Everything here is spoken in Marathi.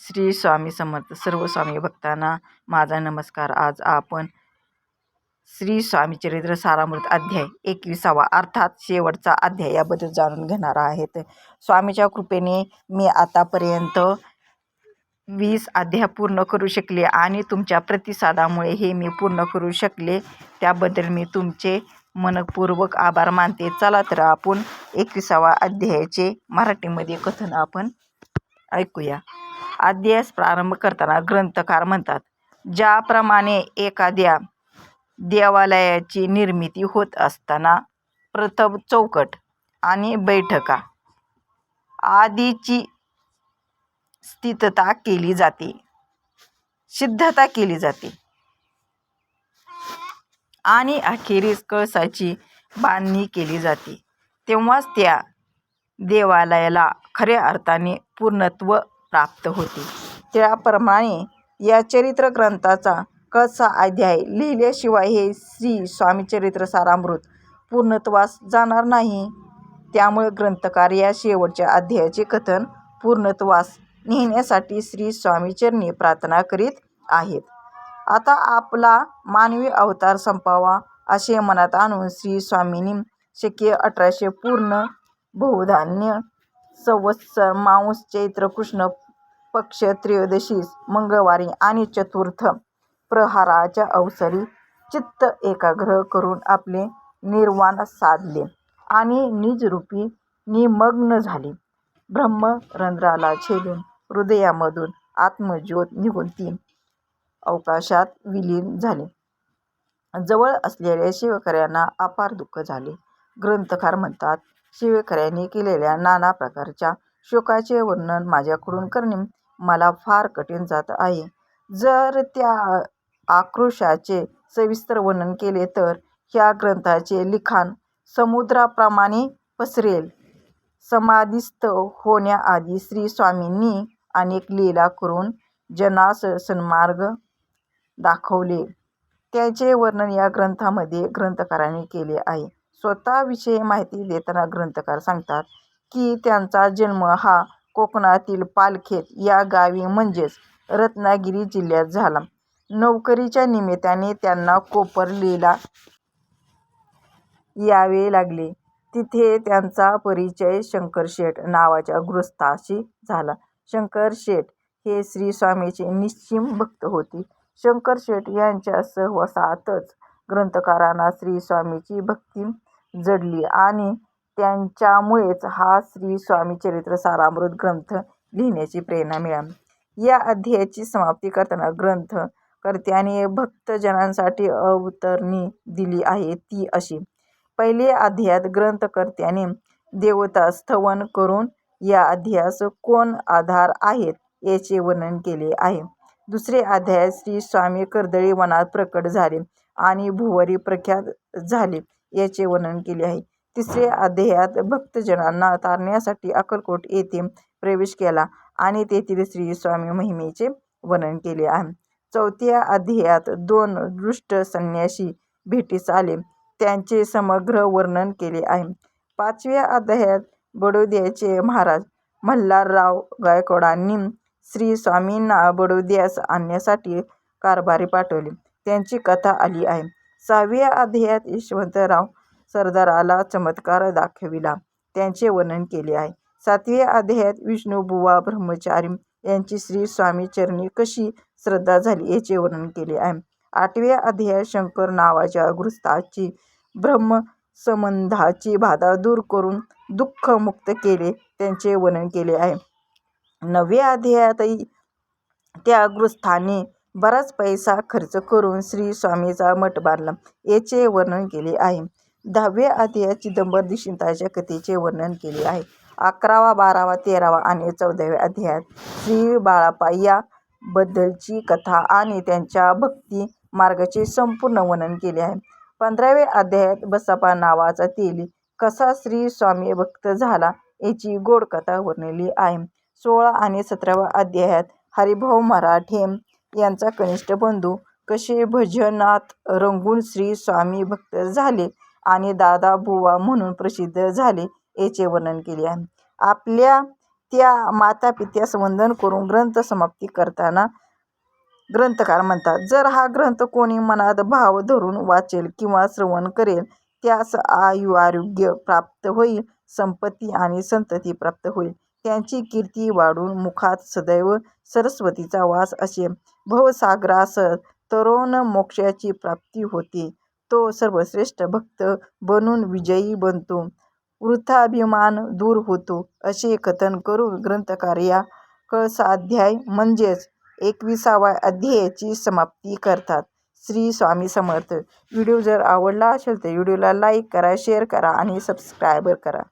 श्री स्वामी समर्थ सर्व स्वामी भक्तांना माझा नमस्कार. आज आपण श्री स्वामी चरित्र सारामृत अध्याय एकविसावा अर्थात शेवटचा अध्याय याबद्दल जाणून घेणार आहेत. स्वामीच्या कृपेने मी आतापर्यंत वीस अध्याय पूर्ण करू शकले आणि तुमच्या प्रतिसादामुळे हे मी पूर्ण करू शकले. त्याबद्दल मी तुमचे मनपूर्वक आभार मानते. चला तर आपण एकविसावा अध्यायाचे मराठीमध्ये कथन आपण ऐकूया. अध्यायास प्रारंभ करताना ग्रंथकार म्हणतात ज्याप्रमाणे एखाद्या देवालयाची निर्मिती होत असताना प्रथम चौकट आणि बैठका आदीची स्थितता केली जाते सिद्धता केली जाते. आणि अखेरीस कळसाची बांधणी केली जाते. तेव्हाच त्या देवालयाला खऱ्या अर्थाने पूर्णत्व प्राप्त होते. त्याप्रमाणे या चरित्र ग्रंथाचा कळसा अध्याय लिहिल्याशिवाय हे श्री स्वामीचरित्र सारामृत पूर्णत्वास जाणार नाही. त्यामुळे ग्रंथकार या शेवटच्या अध्यायाचे कथन पूर्णत्वास नेण्यासाठी श्री स्वामीचरणी प्रार्थना करीत आहेत. आता आपला मानवी अवतार संपावा असे मनात आणून श्री स्वामींनी शक्य अठराशे पूर्ण बहुधान्य संवत्सर मांस चैत्र कृष्ण पक्ष त्रयोदशीस मंगळवारी आणि चतुर्थ प्रहाराच्या अवसरी चित्त एकाग्र करून आपले निर्वाण साधले आणि निजरूपी निमग्न झाले. ब्रह्मरंध्राला छेदून हृदयामधून आत्मज्योत निघून ती अवकाशात विलीन झाले. जवळ असलेल्या शिवकऱ्यांना अपार दुःख झाले. ग्रंथकार म्हणतात शिवेकऱ्यांनी केलेल्या नाना प्रकारच्या शोकाचे वर्णन माझ्याकडून करणे मला फार कठीण जात आहे. जर त्या आक्रोशाचे सविस्तर वर्णन केले तर ह्या ग्रंथाचे लिखाण समुद्राप्रमाणे पसरेल. समाधीस्थ होण्याआधी श्री स्वामींनी अनेक लीला करून जनास सन्मार्ग दाखवले. त्याचे वर्णन या ग्रंथामध्ये ग्रंथकारांनी केले आहे. स्वतःविषयी माहिती देताना ग्रंथकार सांगतात की त्यांचा जन्म हा कोकणातील पालखेत या गावी म्हणजेच रत्नागिरी जिल्ह्यात झाला. नोकरीच्या निमित्ताने त्यांना कोपरलीला यावे लागले. तिथे त्यांचा परिचय शंकरशेठ नावाच्या गृहस्थाशी झाला. शंकरशेठ हे श्री स्वामीचे निश्चिम भक्त होते. शंकरशेठ यांच्या सहवासातच ग्रंथकारांना श्री स्वामीची भक्ती जडली आणि त्यांच्यामुळेच हा श्री स्वामी चरित्र सारामृत ग्रंथ लिहिण्याची प्रेरणा मिळाली. या अध्यायाची समाप्ती करताना ग्रंथ कर्त्याने भक्तजनांसाठी अवतरणी दिली आहे ती अशी. पहिल्या अध्यायात ग्रंथकर्त्याने देवता स्थवन करून या अध्यायास कोण आधार आहेत याचे वर्णन केले आहे. दुसरे अध्यायात श्री स्वामी कर्दळी वनात प्रकट झाले आणि भुवरी प्रख्यात झाले. याचे वर्णन केले आहे. तिसऱ्या अध्यायात भक्तजनांना तारण्यासाठी अक्कलकोट येथे प्रवेश केला आणि तेथील श्री स्वामी महिमेचे वर्णन केले आहे. चौथ्या अध्यायात दोन दृष्ट संन्यासी भेटीस आले. त्यांचे समग्र वर्णन केले आहे. पाचव्या अध्यायात बडोद्याचे महाराज मल्हारराव गायकवाडांनी श्री स्वामींना बडोद्यास आणण्यासाठी कारभारी पाठवले. त्यांची कथा आली आहे. सहाव्या अध्यायात यशवंतराव सरदाराला चमत्कार दाखविला. त्यांचे वर्णन केले आहे. सातव्या अध्यायात विष्णुबुवा ब्रह्मचारी यांची श्री स्वामी चरणी कशी श्रद्धा झाली याचे वर्णन केले आहे. आठव्या अध्यायात शंकर नावाच्या गृस्ताची ब्रह्मसंबंधाची बाधा दूर करून दुःख मुक्त केले त्यांचे वर्णन केले आहे. नवव्या अध्यायातही त्या गृस्थाने बराच पैसा खर्च करून श्री स्वामीचा मठ बांधला. याचे वर्णन केले आहे. दहाव्या अध्यायात चिदंबर दिशिंताच्या कथेचे वर्णन केले आहे. अकरावा बारावा तेरावा आणि चौदाव्या अध्यायात श्री बाळापा याबद्दलची कथा आणि त्यांच्या भक्ती मार्गाचे संपूर्ण वर्णन केले आहे. पंधराव्या अध्यायात बसपा नावाचा तेली कसा श्री स्वामी भक्त झाला याची गोड कथा वर्णिली आहे. सोळा आणि सतराव्या अध्यायात हरिभाऊ मराठे यांचा कनिष्ठ बंधू कसे भजनात रंगून श्री स्वामी भक्त झाले आणि दादा बुवा म्हणून प्रसिद्ध झाले याचे वर्णन केले आहे. आपल्या त्या मातापित्यास वंदन करून ग्रंथ समाप्ती करताना ग्रंथकार म्हणतात जर हा ग्रंथ कोणी मनात भाव धरून वाचेल किंवा श्रवण करेल त्यास आयु आरोग्य प्राप्त होईल संपत्ती आणि संतती प्राप्त होईल. त्यांची कीर्ती वाढून मुखात सदैव सरस्वतीचा वास असे भवसागरास तरुण मोक्षाची प्राप्ती होते. तो सर्वश्रेष्ठ भक्त बनून विजयी बनतो. वृथाभिमान दूर होतो. असे कथन करून ग्रंथकार या कळसाध्याय म्हणजेच एकविसाव्या अध्यायाची समाप्ती करतात. श्री स्वामी समर्थ. व्हिडिओ जर आवडला असेल तर व्हिडिओला लाईक करा शेअर करा आणि सबस्क्राईब करा.